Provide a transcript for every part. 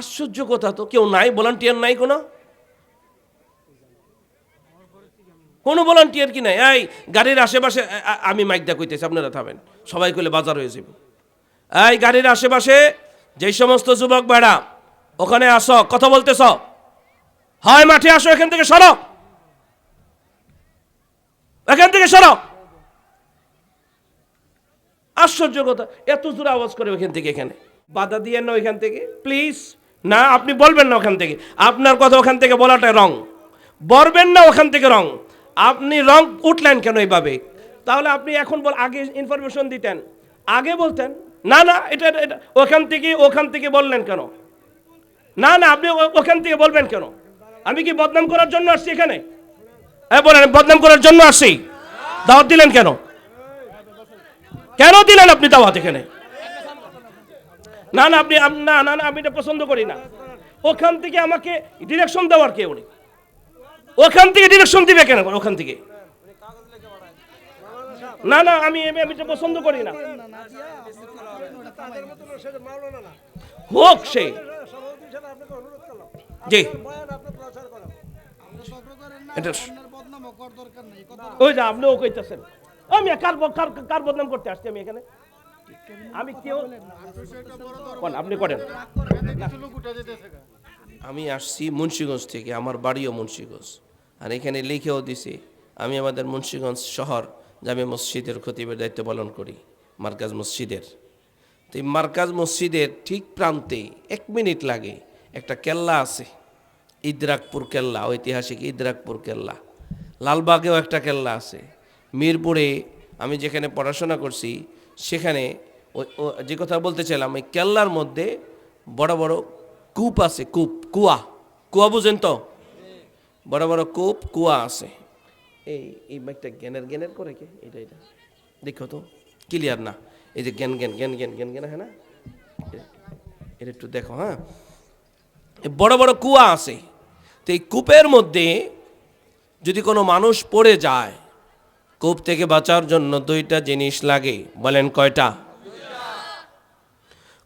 আশ্চর্য কথা তো। কেউ নাই ভলান্টিয়ার নাই কোনো? কোনো ভলান্টিয়ার কি নাই? এই, গাড়ির আশেপাশে আমি মাইকটা কইতেছি, আপনারা থামেন। সবাই কইলে বাজার হয়ে যাব এই, গাড়ির আশেপাশে যেই সমস্ত যুবক বেড়া ওখানে আসো, কথা বলতেছ। হয়, মাঠে আসো, এখান থেকে সরো। এখান থেকে সরো। আশ্চর্য কথা, এত জোরে আওয়াজ করে ওখান থেকে এখানে। বাধা দিয়ে না ওইখান থেকে। প্লিজ না, আপনি বলবেন না ওখান থেকে। আপনার কথা ওখান থেকে বলাটা রং। বলবেন না ওখান থেকে রং। আপনি রং উঠলেন কেন এইভাবে? তাহলে আপনি এখন বল, আগে ইনফরমেশন দিতেন। আগে বলতেন, না না, এটা এটা, ওখান থেকে ওখান থেকে বললেন কেন? না না, আপনি ওখান থেকে বলবেন কেন? আমি কি বদনাম করার জন্য আসছি এখানে? হ্যাঁ বলেন বদনাম করার জন্য আসছি। দাওয়াত দিলেন কেন? কেন দিলেন আপনি দাওয়াত এখানে? না না, আপনি না না না, আমি এটা পছন্দ করি না। ওখান থেকে আমাকে ডিরেকশন দেওয়ার কে নেই। ওখান থেকে ডিরেকশন দিবে কেন? ওখান থেকে। না না, আমি আমি আমি এটা পছন্দ করি না। হোক সে। জি। ওই যে আপনিও কইতেছেন। আমি কার কার কার বদনাম করতে আসছি আমি এখানে? আমি কেউ আপনি করেন। আমি আসছি মুন্সিগঞ্জ থেকে আমার বাড়িও মুন্সিগঞ্জ। আর এখানে লিখেও দিছি আমি আমাদের মুন্সিগঞ্জ শহর জামে মসজিদের খতিবের দায়িত্ব পালন করি মার্কাজ মসজিদের। তো এই মার্কাজ মসজিদের ঠিক প্রান্তে এক মিনিট লাগে একটা কেল্লা আছে ইদ্রাকপুর কেল্লা ঐতিহাসিক ইদ্রাকপুর কেল্লা। লালবাগেও একটা কেল্লা আছে। মিরপুরে আমি যেখানে পড়াশোনা করছি সেখানে যে কথা বলতে চাইলাম ওই কেল্লার মধ্যে বড় বড় কূপ আছে, কূপ, কুয়া। কুয়া বুঝেন তো? বড় বড় কূপ, কুয়া আছে। এই এই মাইকটা জ্ঞানের জ্ঞানের করে কে? এটা এটা দেখো তো, ক্লিয়ার না? এই যে জ্ঞান জ্ঞান জ্ঞান জ্ঞান জ্ঞান জ্ঞান হ্যাঁ না? এটা একটু দেখো হ্যাঁ? বড় বড় কুয়া আছে। তো এই কূপের মধ্যে যদি কোনো মানুষ পড়ে যায় কূপ থেকে বাঁচার জন্য দুইটা জিনিস লাগে। বলেন কয়টা?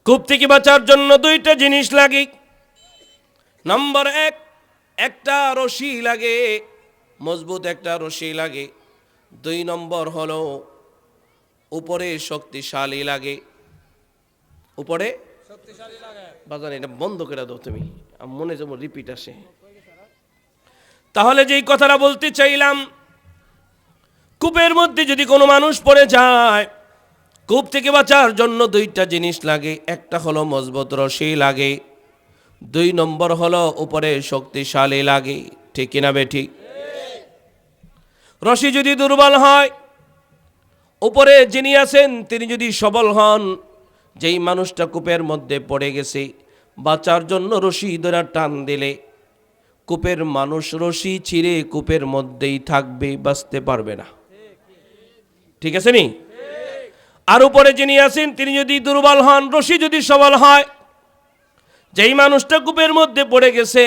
কূপ থেকে বাঁচার জন্য দুইটা জিনিস লাগে। নম্বর এক, একটা রশি লাগে, মজবুত একটা রশি লাগে। দুই নম্বর হলো, উপরে শক্তিশালী লাগে। উপরে? বাজান এটা বন্ধ করে দাও তুমি। মনে যেমন রিপিট আসে। তাহলে যেই কথাটা বলতে চাইলাম কূপের মধ্যে যদি কোনো মানুষ পড়ে যায়, কূপ থেকে বাঁচার জন্য দুইটা জিনিস লাগে। একটা হলো মজবুত রশি লাগে, দুই নম্বর হলো উপরে শক্তিশালী লাগে। ঠিক কিনা বেঠিক রশি যদি দুর্বল হয়, উপরে যিনি আছেন, তিনি যদি সবল হন, যেই মানুষটা কূপের মধ্যে পড়ে গেছে, বাঁচার জন্য রশি ধরা টান দিলে, কূপের মানুষ রশি ছিঁড়ে কূপের মধ্যেই থাকবে, বাঁচতে পারবে না। ঠিক আছে নি? আর উপরে যিনি আছেন, তিনি যদি দুর্বল হন, রশি যদি সবল হয়, যেই মানুষটা কূপের মধ্যে পড়ে গেছে,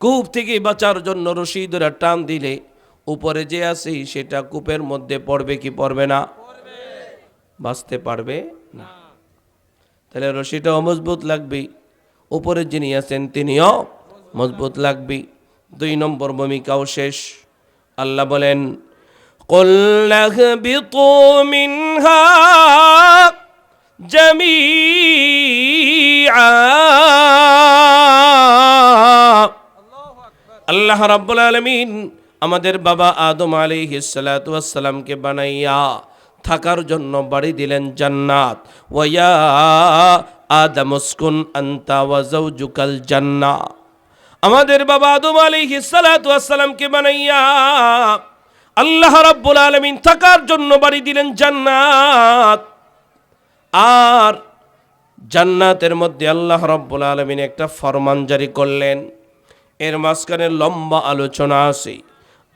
কূপ থেকে বাঁচার জন্য রশি ধরে টান দিলে, উপরে যে আছে, সেটা কূপের মধ্যে পড়বে কি পড়বে না? বাঁচতে পারবে না। তাহলে রশিটাও মজবুত লাগবে। উপরে যিনি আছেন, তিনিও মজবুত লাগবে। দুই নম্বর ভূমিকাও শেষ। আল্লাহ বলেন قل اهبطوا منها جميعا আল্লাহ রাব্বুল আলামিন আমাদের বাবা আদম আলাইহিস সালাতু ওয়াস সালামকে বানাইয়া থাকার জন্য বাড়ি দিলেন জান্নাত ওয়া আদম উসকুন আনতা ওয়া যাওজুকাল জান্নাহ আমাদের বাবা আদম আলাইহিস সালাতু ওয়াস সালামকে বানাইয়া আল্লাহ রাব্বুল আলামিন থাকার জন্য বাড়ি দিলেন জান্নাত। আর জান্নাতের মধ্যে আল্লাহ রব্বুল আলমিন একটা ফরমান জারি করলেন। এর মাঝখানে লম্বা আলোচনা আছে।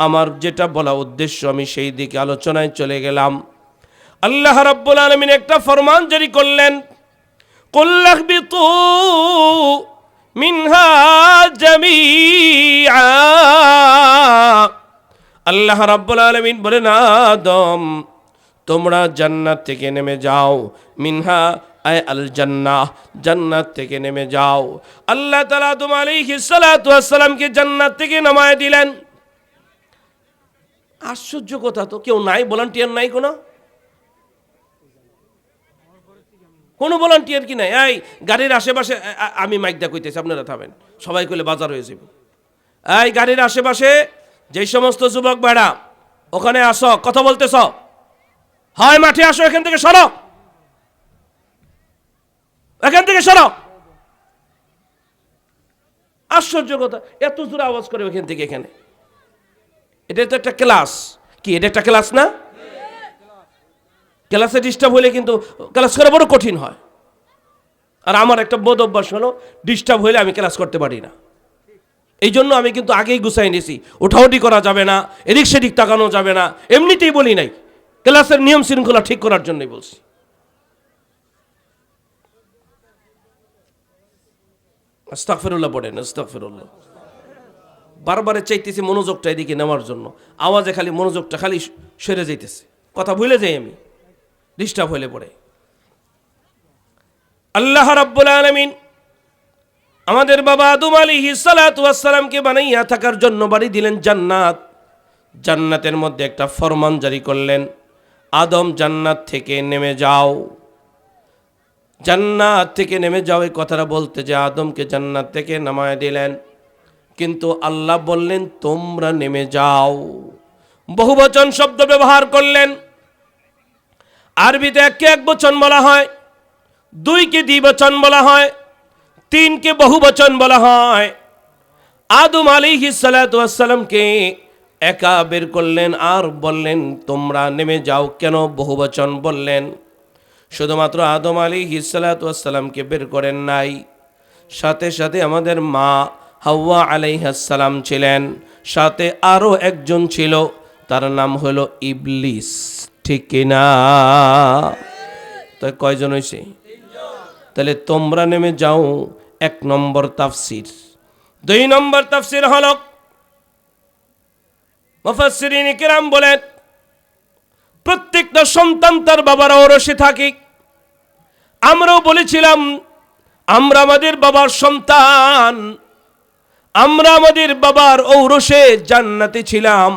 আমার যেটা বলা উদ্দেশ্য, আমি সেই দিকে আলোচনায় চলে গেলাম। আল্লাহ রব্বুল আলমিন একটা ফরমান জারি করলেন কল্লাহ বিতু মিনহা জামিআ। আল্লাহ রাব্বুল আলামিন বলেন আদম, তোমরা জান্নাত থেকে নেমে যাও। মিনহা, আয় আল জান্নাহ জান্নাত থেকে নেমে যাও। আল্লাহ তালা সালাতু ওয়াসসালামকে জান্নাত থেকে নামায় দিলেন। আশ্চর্য কথা তো, কেউ নাই? ভলান্টিয়ার নাই কোনো? কোনো ভলান্টিয়ার কি নাই? এই, গাড়ির আশেপাশে আমি মাইক দা কইতেছি, আপনারা থামেন। সবাই কইলে বাজার হয়ে যাবে এই, গাড়ির আশেপাশে যেই সমস্ত যুবক বেড়া ওখানে আসো, কথা বলতেছ। হয় মাঠে আসো, এখান থেকে সরো। এখান থেকে সরো। আশ্চর্য কথা, এত জোরে আওয়াজ করে ওখান থেকে এখানে। এটা তো একটা ক্লাস। কি, এটা একটা ক্লাস না? ক্লাসে ডিস্টার্ব হলে কিন্তু ক্লাস করা বড় কঠিন হয়। আর আমার একটা বোধ অভ্যাস হলো ডিস্টার্ব হলে আমি ক্লাস করতে পারি না। এই জন্য আমি কিন্তু আগেই গুছাই নিয়েছি। ওঠাউটি করা যাবে না এদিক সেদিক তাকানো যাবে না, এমনিতেই বলি নাই। ক্লাসের নিয়ম শৃঙ্খলা ঠিক করার জন্যই বলছি। আস্তাগফিরুল্লাহ পড়েন, আস্তাগফিরুল্লাহ। বারবারে চাইতেছি মনোযোগটা এদিকে নেওয়ার জন্য। আওয়াজে খালি মনোযোগটা খালি সেরে যাইতেছে। কথা ভুলে যাই আমি। ডিস্টার্ব হলে পড়ে। আল্লাহ রাব্বুল আলামিন আমাদের বাবা আদম আলাইহি সালাতু ওয়াসসালামকে বানাইয়া থাকার জন্য বাড়ি দিলেন জান্নাত। জান্নাতের মধ্যে একটা ফরমান জারি করলেন, আদম জান্নাত থেকে নেমে যাও। জান্নাত থেকে নেমে যাও এই কথাটা বলতে যে আদমকে জান্নাত থেকে নামায় দিলেন। কিন্তু আল্লাহ বললেন, তোমরা নেমে যাও। বহুবচন শব্দ ব্যবহার করলেন। আরবিতে এককে এক বচন বলা হয়, দুইকে দ্বিবচন বলা হয়। তিনকে বহুবচন বলা হয়। আদম আলিহি সালাতামকে একা বের করলেন আর বললেন, তোমরা নেমে যাও কেন বহুবচন বললেন? শুধুমাত্র আদম আলী হিসালাতামকে বের করেন নাই। সাথে সাথে আমাদের মা হাওয়া আলাইহাসালাম ছিলেন। সাথে আরও একজন ছিল, তার নাম হলো ইবলিস। ঠিক কিনা? তো কয়জন হয়েছে তাহলে তোমরা নেমে যাও এক নম্বর তাফসির। দুই নম্বর তাফসির হল, মুফাসসিরিন কিরাম বলেন প্রত্যেকটা সন্তান তার বাবার ঔরসে থাকি। আমরাও বলেছিলাম, আমরা আমাদের বাবার সন্তান, আমরা আমাদের বাবার ঔরসে জান্নাতে ছিলাম।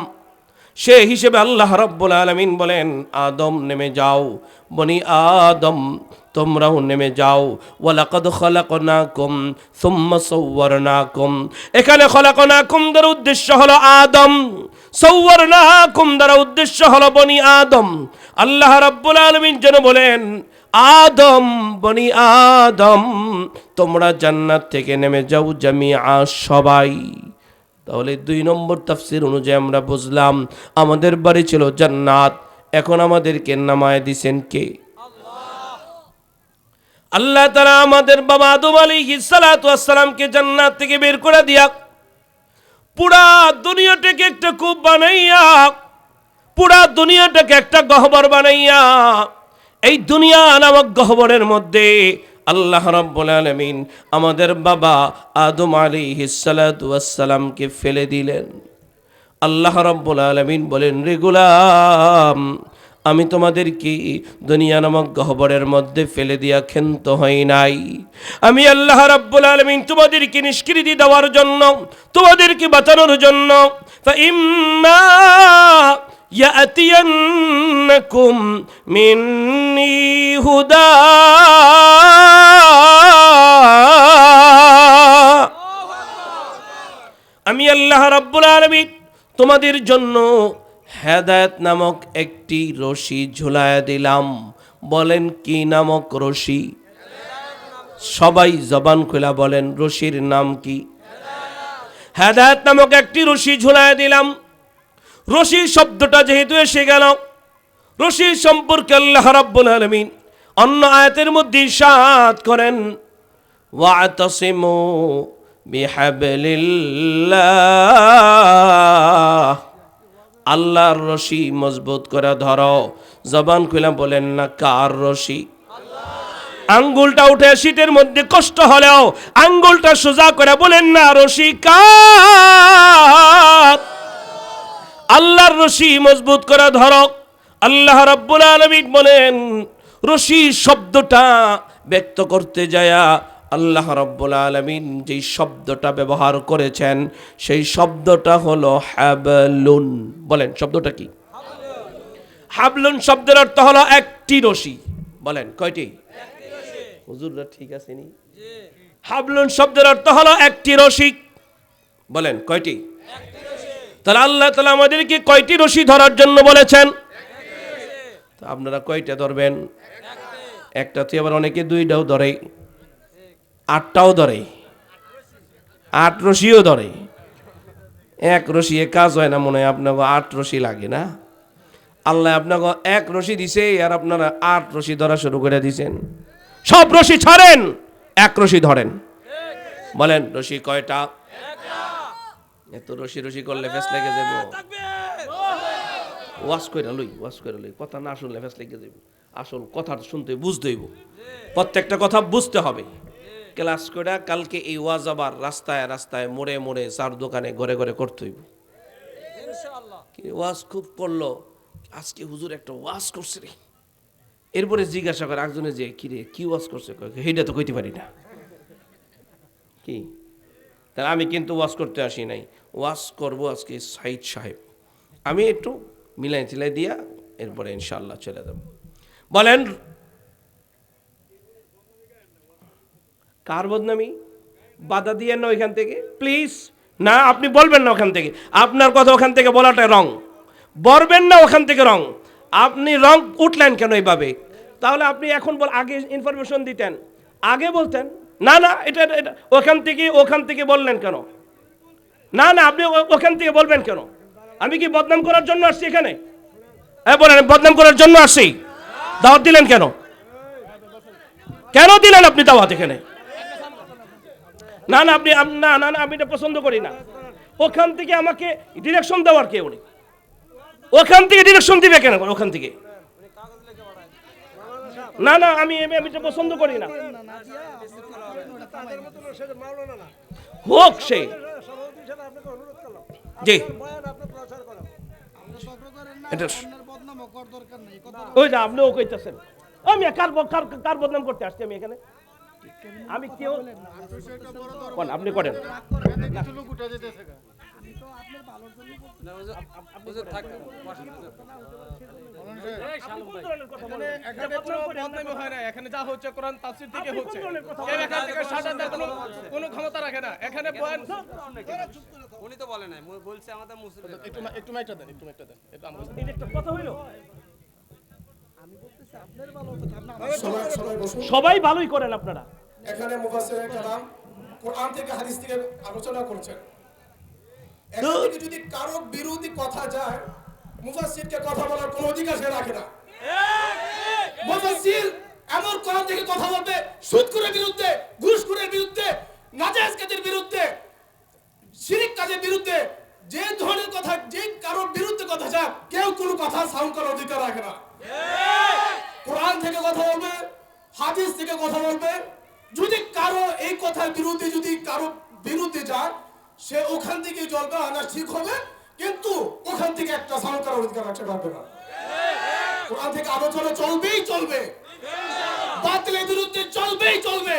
সে হিসেবে আল্লাহ রব্বুল আলমিন বলেন, আদম নেমে যাও, বনি আদম তোমরাও নেমে যাও। ওয়ালাকাদ খলাকনাকুম সুম্মা সাওয়ারনাকুম। এখানে খলাকনাকুম উদ্দেশ্য হলো আদম। সাওয়ারনাকুম দ্বারা উদ্দেশ্য হলো বনি আদম। আল্লাহ রাব্বুল আলামিন যেন বলেন, আদম, বনি আদম, তোমরা জান্নাত থেকে নেমে যাও জামিআ সবাই। তাহলে দুই নম্বর তাফসির অনুযায়ী আমরা বুঝলাম, আমাদের বাড়ি ছিল জান্নাত, এখন আমাদেরকে নামায় দিছেন কে? আল্লাহ তারা আমাদের বাবা আদম আলী সালাতামকে জান্নাত থেকে বের করে দিয়া পুরা দুনিয়াটাকে একটা কূপ বানাইয়া, পুরা দুনিয়াটাকে একটা গহবর বানাইয়া, এই দুনিয়া নামক গহবরের মধ্যে আল্লাহ রাব্বুল আলমিন আমাদের বাবা আদম আলী সালামকে ফেলে দিলেন। আল্লাহ রাব্বুল আলমিন বলেন, রে গোলাম আমি তোমাদেরকে দুনিয়া নামক গহবরের মধ্যে ফেলে দিয়া ক্ষান্ত হই নাই আমি আল্লাহ রাব্বুল আলামিন তোমাদেরকে নিষ্কৃতি দেওয়ার জন্য তোমাদেরকে বাঁচানোর জন্য فإما يأتينكم مني هدى আমি আল্লাহ রাব্বুল আলামিন তোমাদের জন্য হেদায়েত নামক একটি রশি ঝুলায় দিলাম। বলেন কি নামক রশি? সবাই জবান খোলা বলেন, রশির নাম কি? হেদায়ত নামক একটি রশি ঝুলায় দিলাম। রশি শব্দটা যেহেতু এসে গেল, রশি সম্পর্কে আল্লাহ রাব্বুল আলামিন অন্য আয়াতের মধ্যে ইরশাদ করেন, ওয়াতাসিমু বিহাবলিল্লাহ। আল্লাহর রশি মজবুত করে ধরো। জবান খুলে বলেন না, কার রশি? আঙ্গুলটা উঠে শীতের মধ্যে কষ্ট হলেও আঙ্গুলটা সোজা করে বলেন না, রশি কার? আল্লাহর রশি মজবুত করে ধরো। আল্লাহ রাব্বুল আলামিন বলেন রশি শব্দটা ব্যক্ত করতে যায়া আল্লাহ রব্বুল আলমিন যেই শব্দটা ব্যবহার করেছেন, সেই শব্দটা হলো হ্যাবলুন বলেন, শব্দটা কি? হাবলুন শব্দের অর্থ হলো একটি রশি। বলেন, কয়টি? হুজুররা ঠিক আছে নি? হাবলুন শব্দের অর্থ হলো একটি রশি। বলেন, কয়টি? তাহলে আল্লাহ তালা আমাদেরকে কয়টি রশি ধরার জন্য বলেছেন? আপনারা কয়টা ধরবেন? একটা তো আবার অনেকে দুইটাও ধরে। আটটাও ধরে। আট রশিও ধরে। এক রশি এ কাজ হয় না, মনে হয় আপনাকে আট রশি লাগে না। আল্লাহ আপনাকে এক রশি দিছে, আর আপনারা আট রশি ধরা শুরু করে দিছেন। সব রশি ছাড়েন, এক রশি ধরেন। বলেন, রশি কয়টা? এত রশি রশি করলে ফেস লেগে যাব। ওয়াশ করে লই ওয়াশ করে লই। কথা না শুনলে ফেস লেগে যাব আসল কথা শুনতে বুঝতে হইব। প্রত্যেকটা কথা বুঝতে হবে। ক্লাস করে কালকে এই ওয়াজ আবার রাস্তায় রাস্তায় মোড়ে মোড়ে চার দোকানে ঘরে ঘরে করতে হইব। ওয়াজ খুব করল? আজকে হুজুর একটা ওয়াজ করছে রে। এরপরে জিজ্ঞাসা করে একজনে যে কি রে কি ওয়াজ করছে? সেইটা তো কইতে পারি না। কি? তাহলে আমি কিন্তু ওয়াজ করতে আসি নাই। ওয়াজ করব আজকে সাইদ সাহেব। আমি একটু মিলাই চিলাই দিয়া এরপরে ইনশাল্লাহ চলে যাব। বলেন কার বদনামি? বাধা দিয়ে না ওইখান থেকে। প্লিজ না, আপনি বলবেন না ওখান থেকে। আপনার কথা ওখান থেকে বলাটা রং বলবেন না ওখান থেকে রং আপনি রং উঠলেন কেন এইভাবে? তাহলে আপনি এখন বল আগে ইনফরমেশন দিতেন। আগে বলতেন, না না, এটা, এটা- ওখান থেকে ওখান থেকে বললেন কেন? না না, আপনি ওখান থেকে বলবেন কেন? আমি কি বদনাম করার জন্য আসছি এখানে? হ্যাঁ বলেন বদনাম করার জন্য আসছি। দাওয়াত দিলেন কেন? কেন দিলেন আপনি দাওয়াত এখানে? না না, আপনি না না না, আমি এটা পছন্দ করি না। ওখান থেকে আমাকে ডিরেকশন দেওয়ার কেউ নেই। ওখান থেকে ডিরেকশন দিবে কেন? ওখান থেকে। না না, আমি আমি আমি এটা পছন্দ করি না। হোক সে। জি। ওই যে আপনিও কইতেছেন। আমি কার কার কার বদনাম করতে আসছি আমি এখানে? আমি কেউ কোন আপনি করেন। এখানে কোনো বদনামি না এখানে যা হচ্ছে কোরআন তাফসীর থেকে হচ্ছে এখান থেকে শাসন কোনো কোনো ক্ষমতা রাখে না এখানে বয়ান উনি তো বলে নাই বলছে আমাদের মুসলিম একটু মা- একটু মাইকটা দেন একটু মাইকটা দেন একটু আমরা এটা কথা হইল সবাই ভালোই করেন আপনারা। এখানে মুফাসসিরে কালাম কোরআন থেকে হাদিস থেকে আলোচনা করছেন। এখান থেকে যদি কারও বিরোধী কথা যায় মুফাসসিরকে কথা বলার কোনো অধিকার সে রাখে না। মুফাসসির এমন কোরআন থেকে কথা বলবে সুদখোরের বিরুদ্ধে ঘুষখোরের বিরুদ্ধে নাজায়েজ কাজের বিরুদ্ধে শিরিক কাজের বিরুদ্ধে যে ধরনের কথা যে কারোর বিরুদ্ধে কথা যাক কেউ কোনো কথা সাউন্ড করার অধিকার রাখে না। কোরআন থেকে কথা বলবে হাদিস থেকে কথা বলবে যদি কারও এই কথার বিরুদ্ধে, যদি কারও বিরুদ্ধে যায়, সে ওখান থেকে জ্বলবে আনা ঠিক হবে, কিন্তু ওখান থেকে একটা করার অধিকার রাখতে পারবে না। কোরআন থেকে আলোচনা চলবেই চলবে। বাতিলের বিরুদ্ধে চলবেই চলবে।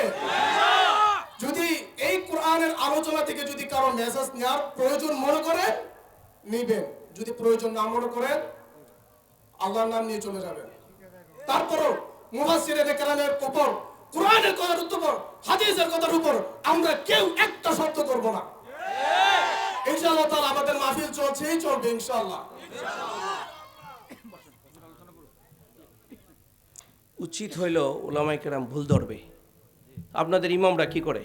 যদি এই কোরআনের আলোচনা থেকে যদি কারও মেসেজ নেওয়ার প্রয়োজন মনে করে, নিবেন। যদি প্রয়োজন না মনে করেন, আল্লাহর নাম নিয়ে চলে যাবেন। তারপরও মুফাসসিরের কেরামের উপর কোরআনের কথার উপর, হাদিসের কথার উপর আমরা কেউ একটা শব্দ করব না। ইনশাআল্লাহ তাআলা আমাদের মাহফিল চলছেই চলবে ইনশাআল্লাহ। উচিত হইল ওলামাই কেরাম ভুল ধরবে। আপনাদের ইমামরা কি করে?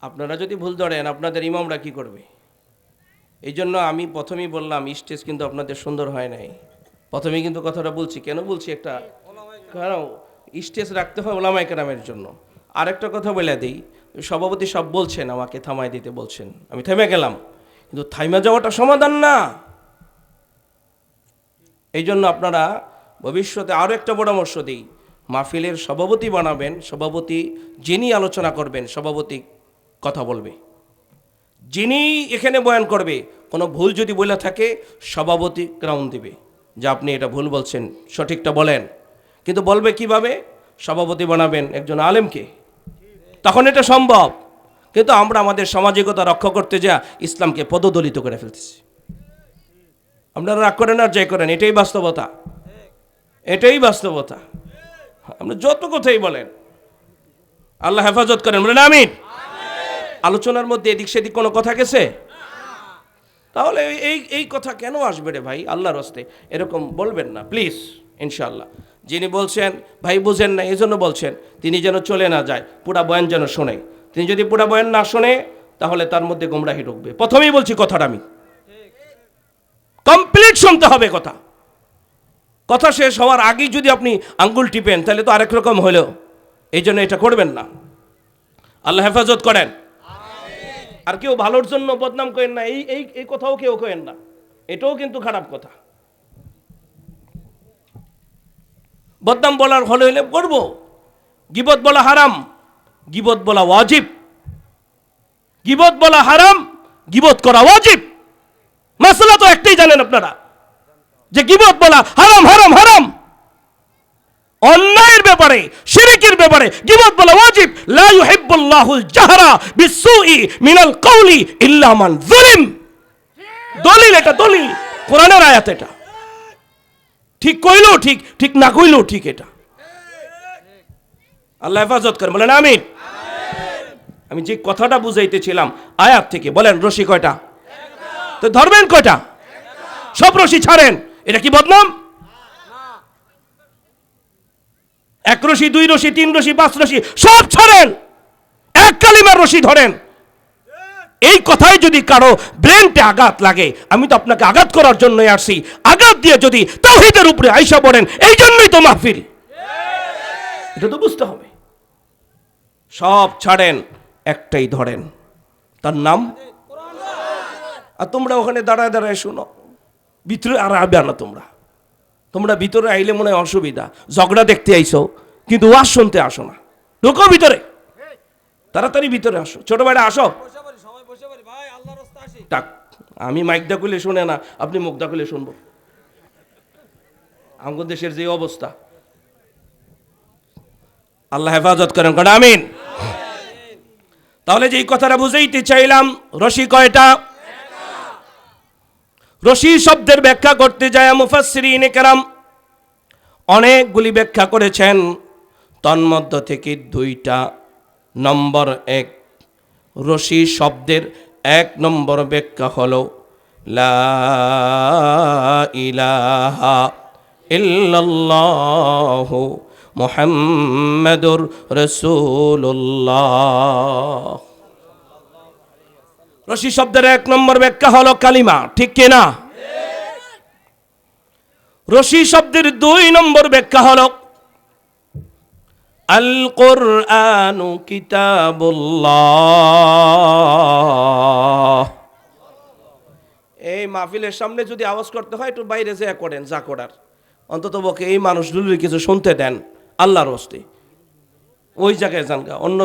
আপনারা যদি ভুল ধরেন, আপনাদের ইমামরা কি করবে? এই জন্য আমি প্রথমেই বললাম, স্টেজ কিন্তু আপনাদের সুন্দর হয় নাই। প্রথমেই কিন্তু কথাটা বলছি। কেন বলছি একটা? কারণ স্টেজ রাখতে হয় ওলামাই কেরামের জন্য। আরেকটা কথা বলে দিই, সভাপতি সব বলছেন, আমাকে থামাই দিতে বলছেন। আমি থেমে গেলাম, কিন্তু থাইমা যাওয়াটা সমাধান না। এই জন্য আপনারা ভবিষ্যতে আরও একটা পরামর্শ দিই, মাহফিলের সভাপতি বানাবেন, সভাপতি যিনি আলোচনা করবেন, সভাপতি কথা বলবে। যিনি এখানে বয়ান করবে, কোনো ভুল যদি বলে থাকে, সভাপতি গ্রাউন্ড দিবে। যে আপনি এটা ভুল বলছেন, সঠিকটা বলেন। কিন্তু বলবে কীভাবে? সভাপতি বানাবেন একজন আলেমকে। তখন এটা সম্ভব। কিন্তু আমরা আমাদের সামাজিকতা রক্ষা করতে যা ইসলামকে পদদলিত করে ফেলতেছি। আপনারা রাগ করেন আর জয় করেন, এটাই বাস্তবতা। এটাই বাস্তবতা। আপনি যত কথাই বলেন, আল্লাহ হেফাজত করেন, বলেন আমিন। আলোচনার মধ্যে এদিক সেদিক কোনো কথা গেছে? তাহলে এই- এই কথা কেন আসবে রে ভাই? আল্লাহর হস্তে এরকম বলবেন না, প্লিজ ইনশাল্লাহ যিনি বলছেন, ভাই, বুঝেন না এই জন্য বলছেন, তিনি যেন চলে না যায়, পুরা বয়ান যেন শোনে। তিনি যদি পুরা বয়ান না শোনে, তাহলে তার মধ্যে গোমরাহি ঢুকবে। প্রথমেই বলছি কথাটা আমি। কমপ্লিট শুনতে হবে কথা। কথা শেষ হওয়ার আগেই যদি আপনি আঙ্গুল টিপেন, তাহলে তো আরেক রকম হলো এই জন্য এটা করবেন না। আল্লাহ হেফাজত করেন। আর কেউ ভালোর জন্য বদনাম করেন না, এই এই এই কথাও কেউ করেন না। এটাও কিন্তু খারাপ কথা। বদনাম বলার হলে হলে করব। গিবত বলা হারাম, গিবত বলা ওয়াজিব। গিবত বলা হারাম, গিবত করা ওয়াজিব। মাসলা তো একটাই জানেন আপনারা, যে গিবত বলা হারাম হারাম হারাম। অন্যায়ের ব্যাপারে, শিরিকের ব্যাপারে গিবত বলা ওয়াজিব। লা ইউহিব্বুল্লাহুল জাহরা বিসসুই মিনাল কওলি ইল্লা মান যুলিম। দলিল এটা দলিল, কোরআনের আয়াত এটা। ঠিক কইলেও ঠিক ঠিক না কইলেও ঠিক এটা। আল্লাহ হেফাজত করে বলেন আমিন। আমি যে কথাটা বুঝাইতেছিলাম আয়াত থেকে, বলেন রশি কয়টা? তো ধরবেন কয়টা? সব রশি ছাড়েন, এটা কি বদনাম? এক রশি, দুই রশি, তিন রশি, পাঁচ রশি, সব ছাড়েন। এক কালিমার রশি ধরেন। এই কথাই যদি কারও ব্রেনটে আঘাত লাগে, আমি তো আপনাকে আঘাত করার জন্যই আসছি। আঘাত দিয়ে যদি তাওহীদের উপরে আইসা পড়েন এই জন্যই তো মাহফিল। এটা তো বুঝতে হবে। সব ছাড়েন, একটাই ধরেন। তার নাম? আর তোমরা ওখানে দাঁড়ায় দাঁড়ায় শোনো। ভিতরে আর আবে না তোমরা। তোমরা ভিতরে আইলে মনে হয় অসুবিধা। ঝগড়া দেখতে আইছো কিন্তু ওয়াজ শুনতে আসো না। ঢোকো ভিতরে। তাড়াতাড়ি ভিতরে আসো। ছোট ভাইরা, আসো। আল্লাহর রাস্তা আসি টাক আমি মাইকদা খুলে শুনে না, আপনি মুখদা খুলে শুনব। আমাদের দেশের যে অবস্থা। আল্লাহ হেফাজত করেন কারণ আমিন। তাহলে যে কথাটা বুঝাইতে চাইলাম, রশি কয়টা? রশি শব্দের ব্যাখ্যা করতে যায় মুফাসসিরিন কেরাম। অনেকগুলি ব্যাখ্যা করেছেন, তন্মধ্য থেকে দুইটা। নম্বর এক, রশি শব্দের এক নম্বর ব্যাখ্যা হলো লা ইলাহা ইল্লাল্লাহ মুহাম্মাদুর রাসূলুল্লাহ। রশি শব্দের এক নম্বর ব্যাখ্যা হলো কালিমা ঠিক কিনা? রশি শব্দের দুই নম্বর ব্যাখ্যা হলো আল كتاب الله এই মাহফিলের সামনে যদি আওয়াজ করতে হয় একটু বাইরে যেয়ে করেন যা করার। অন্তত বকে এই মানুষগুলোর কিছু শুনতে দেন আল্লাহর হস্তে। ওই জায়গায় যান গা, অন্য